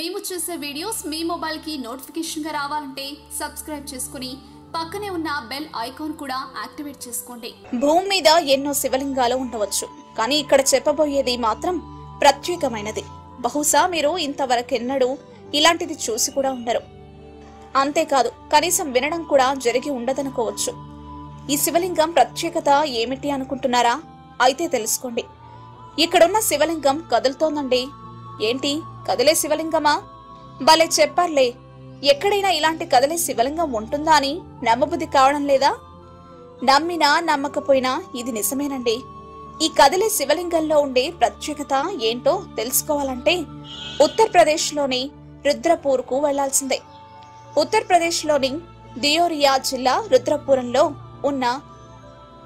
మేము చేసే వీడియోస్ మీ మొబైల్కి నోటిఫికేషన్గా రావాలంటే సబ్స్క్రైబ్ చేసుకుని పక్కనే ఉన్న బెల్ ఐకాన్ కూడా యాక్టివేట్ చేసుకోండి. భూమి మీద ఎన్నో శివలింగాలు ఉండవచ్చు కానీ ఇక్కడ చెప్పబోయేది మాత్రం ప్రత్యేకమైనది. బహుశా మీరు ఇంతవరకెన్నడూ ఇలాంటిది చూసి కూడా ఉండరు. అంతేకాదు కనీసం వినడం కూడా జరిగి ఉండదనుకోవచ్చు. ఈ శివలింగం ప్రత్యేకత ఏమిటి అనుకుంటున్నారా? అయితే తెలుసుకోండి. ఇక్కడున్న శివలింగం కదులుతోందండి. ఏంటి? కదిలే శివలింగమా? భలే చెప్పర్లే. ఎక్కడైనా ఇలాంటి కదిలే శివలింగం ఉంటుందా అని నమ్మబుద్ధి కావడం లేదా? నమ్మినా నమ్మకపోయినా ఇది నిజమేనండి. ఈ కదిలే శివలింగంలో ఉండే ప్రత్యేకత ఏంటో తెలుసుకోవాలంటే ఉత్తరప్రదేశ్లోని రుద్రపూర్కు వెళ్ళాల్సిందే. ఉత్తరప్రదేశ్లోని దియోరియా జిల్లా రుద్రపురంలో ఉన్న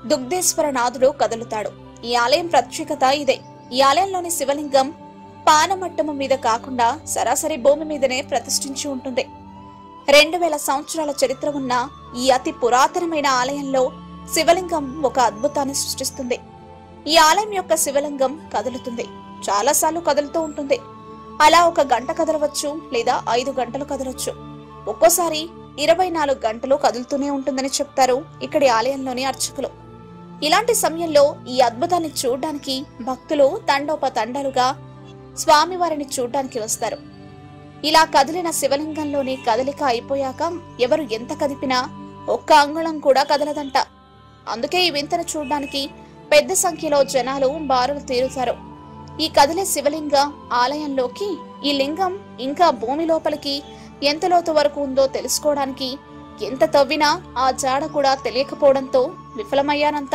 దుగ్ధేశ్వర నాథుడు కదులుతాడు. ఈ ఆలయం ప్రత్యేకత ఇదే. ఈ ఆలయంలోని శివలింగం పానమట్టము మీద కాకుండా సరాసరి భూమి మీదనే ప్రతిష్ఠించి ఉంటుంది. రెండు వేల సంవత్సరాల చరిత్ర ఉన్న ఈ అతి పురాతనమైన ఆలయంలో శివలింగం ఒక అద్భుతాన్ని సృష్టిస్తుంది. ఈ ఆలయం యొక్క శివలింగం కదులుతుంది. చాలాసార్లు కదులుతూ ఉంటుంది. అలా ఒక గంట కదలవచ్చు లేదా ఐదు గంటలు కదలొచ్చు. ఒక్కోసారి ఇరవై నాలుగు గంటలు కదులుతూనే ఉంటుందని చెప్తారు ఇక్కడి ఆలయంలోని అర్చకులు. ఇలాంటి సమయంలో ఈ అద్భుతాన్ని చూడడానికి భక్తులు తండోపతండాలుగా స్వామివారిని చూడ్డానికి వస్తారు. ఇలా కదిలిన శివలింగంలోని కదలిక అయిపోయాక ఎవరు ఎంత కదిపినా ఒక్క అంగుళం కూడా కదలదంట. అందుకే ఈ వింతను చూడడానికి పెద్ద సంఖ్యలో జనాలు బారులు తీరుతారు. ఈ కదిలే శివలింగ ఆలయంలోకి ఈ లింగం ఇంకా భూమి లోపలికి ఎంత లోతు వరకు ఉందో తెలుసుకోవడానికి ఎంత తవ్వినా ఆ జాడ కూడా తెలియకపోవడంతో విఫలమయ్యానంత.